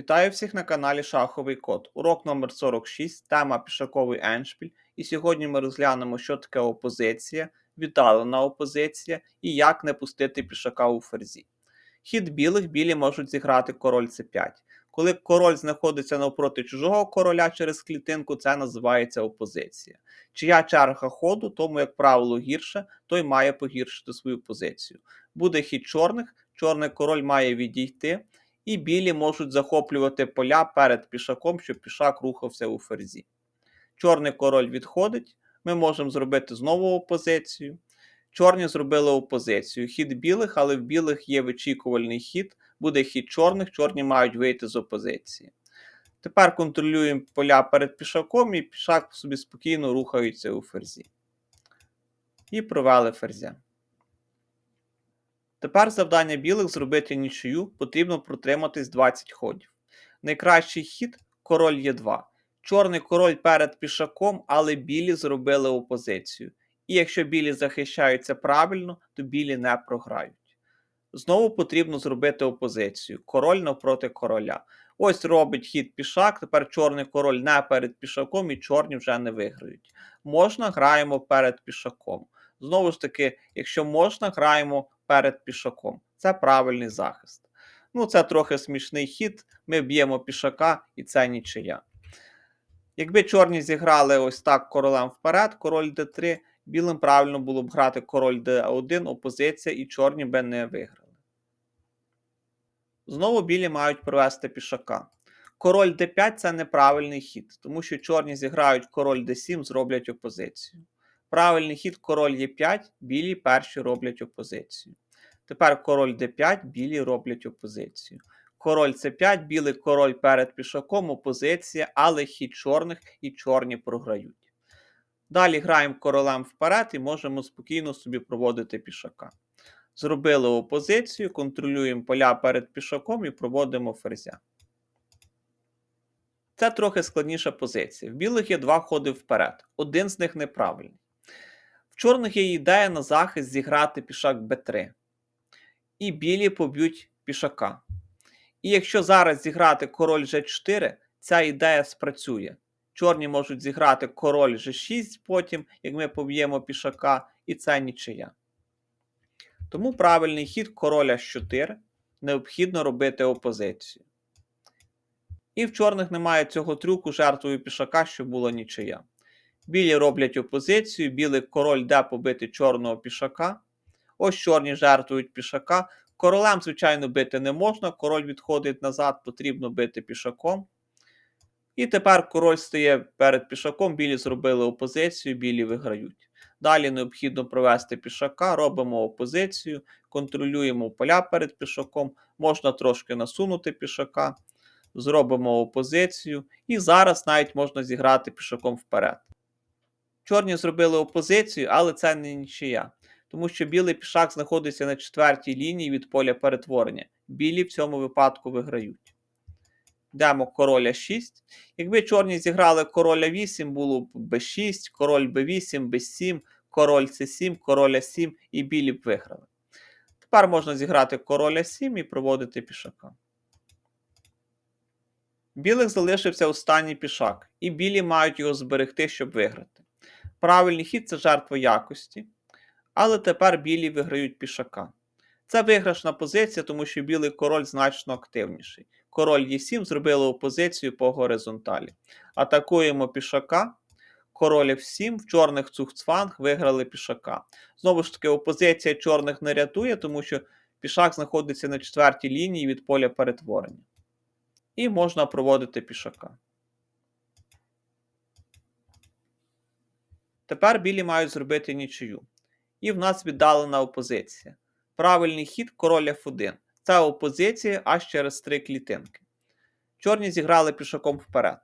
Вітаю всіх на каналі Шаховий Код. Урок номер 46, тема пішаковий еншпіль. І сьогодні ми розглянемо, що таке опозиція, віддалена опозиція і як не пустити пішака у ферзі. Хід білих білі можуть зіграти король c5. Коли король знаходиться навпроти чужого короля через клітинку, це називається опозиція. Чия черга ходу, тому, як правило, гірше, той має погіршити свою позицію. Буде хід чорних, чорний король має відійти і білі можуть захоплювати поля перед пішаком, щоб пішак рухався у ферзі. Чорний король відходить, ми можемо зробити знову опозицію. Чорні зробили опозицію. Хід білих, але в білих є вичікувальний хід, буде хід чорних, чорні мають вийти з опозиції. Тепер контролюємо поля перед пішаком, і пішак собі спокійно рухається у ферзі. І провели ферзя. Тепер завдання білих зробити нічию, потрібно протриматись 20 ходів. Найкращий хід король є 2. Чорний король перед пішаком, але білі зробили опозицію. І якщо білі захищаються правильно, то білі не програють. Знову потрібно зробити опозицію. Король навпроти короля. Ось робить хід пішак, тепер чорний король не перед пішаком і чорні вже не виграють. Можна, граємо перед пішаком. Знову ж таки, якщо можна, граємо перед пішаком. Це правильний захист. Ну, це трохи смішний хід. Ми б'ємо пішака, і це нічия. Якби чорні зіграли ось так королем вперед, король d3, білим правильно було б грати король d1, опозиція, і чорні би не виграли. Знову білі мають провести пішака. Король d5 це неправильний хід, тому що чорні зіграють король d7, зроблять опозицію. Правильний хід король Е5, білі перші роблять опозицію. Тепер король d5, білі роблять опозицію. Король c5, білий король перед пішаком, опозиція, але хід чорних і чорні програють. Далі граємо королем вперед і можемо спокійно собі проводити пішака. Зробили опозицію, контролюємо поля перед пішаком і проводимо ферзя. Це трохи складніша позиція. В білих є два ходи вперед. Один з них неправильний. Чорних є ідея на захист зіграти пішак b3. І білі поб'ють пішака. І якщо зараз зіграти король g4, ця ідея спрацює. Чорні можуть зіграти король g6 потім, як ми поб'ємо пішака, і це нічия. Тому правильний хід короля h4 необхідно робити опозицію. І в чорних немає цього трюку жертвою пішака, щоб була нічия. Білі роблять опозицію, білий король де побити чорного пішака. Ось чорні жертвують пішака. Королем, звичайно, бити не можна, король відходить назад, потрібно бити пішаком. І тепер король стає перед пішаком, білі зробили опозицію, білі виграють. Далі необхідно провести пішака, робимо опозицію, контролюємо поля перед пішаком, можна трошки насунути пішака, зробимо опозицію, і зараз навіть можна зіграти пішаком вперед. Чорні зробили опозицію, але це не нічия. Тому що білий пішак знаходиться на четвертій лінії від поля перетворення. Білі в цьому випадку виграють. Йдемо короля 6. Якби чорні зіграли короля 8, було б b6, король b8, b7, король c7, короля 7 і білі б виграли. Тепер можна зіграти короля 7 і проводити пішака. Білих залишився останній пішак, і білі мають його зберегти, щоб виграти. Правильний хід це жертва якості. Але тепер білі виграють пішака. Це виграшна позиція, тому що білий король значно активніший. Король Е7 зробили опозицію по горизонталі. Атакуємо пішака. Король F7, в чорних цухцванг виграли пішака. Знову ж таки, опозиція чорних не рятує, тому що пішак знаходиться на четвертій лінії від поля перетворення. І можна проводити пішака. Тепер білі мають зробити нічию. І в нас віддалена опозиція. Правильний хід король F1. Це опозиція аж через три клітинки. Чорні зіграли пішаком вперед.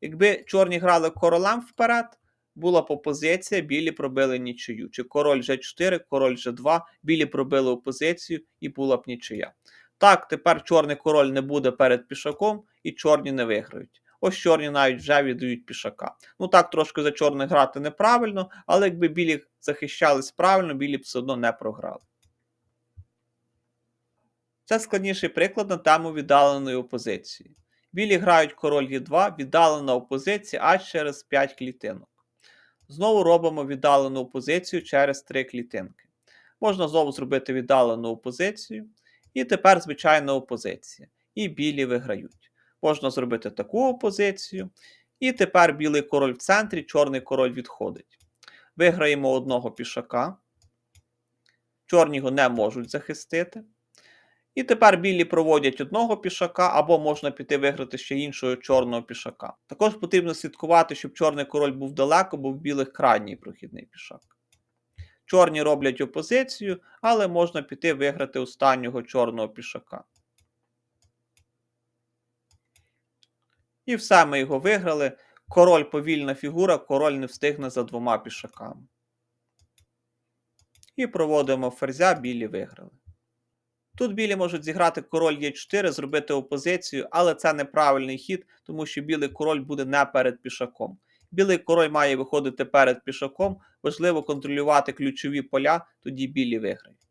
Якби чорні грали королем вперед, була б опозиція, білі пробили нічию. Чи король G4, король G2, білі пробили опозицію і була б нічия. Так, тепер чорний король не буде перед пішаком і чорні не виграють. Ось чорні навіть вже віддають пішака. Ну так, трошки за чорних грати неправильно, але якби білі захищались правильно, білі б все одно не програли. Це складніший приклад на тему віддаленої опозиції. Білі грають король Е2, віддалена опозиція аж через 5 клітинок. Знову робимо віддалену опозицію через 3 клітинки. Можна знову зробити віддалену опозицію. І тепер звичайна опозиція. І білі виграють. Можна зробити таку опозицію. І тепер білий король в центрі, чорний король відходить. Виграємо одного пішака. Чорні його не можуть захистити. І тепер білі проводять одного пішака, або можна піти виграти ще іншого чорного пішака. Також потрібно слідкувати, щоб чорний король був далеко, бо в білих крайній прохідний пішак. Чорні роблять опозицію, але можна піти виграти останнього чорного пішака. І все, ми його виграли. Король повільна фігура, король не встигне за двома пішаками. І проводимо ферзя, білі виграли. Тут білі можуть зіграти король Е4, зробити опозицію, але це неправильний хід, тому що білий король буде не перед пішаком. Білий король має виходити перед пішаком, важливо контролювати ключові поля, тоді білі виграють.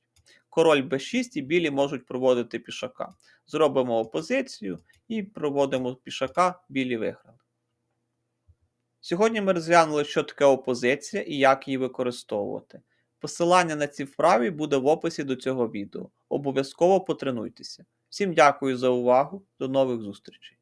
Король b6 і білі можуть проводити пішака. Зробимо опозицію і проводимо пішака, білі виграли. Сьогодні ми розглянули, що таке опозиція і як її використовувати. Посилання на ці вправи буде в описі до цього відео. Обов'язково потренуйтеся. Всім дякую за увагу, до нових зустрічей!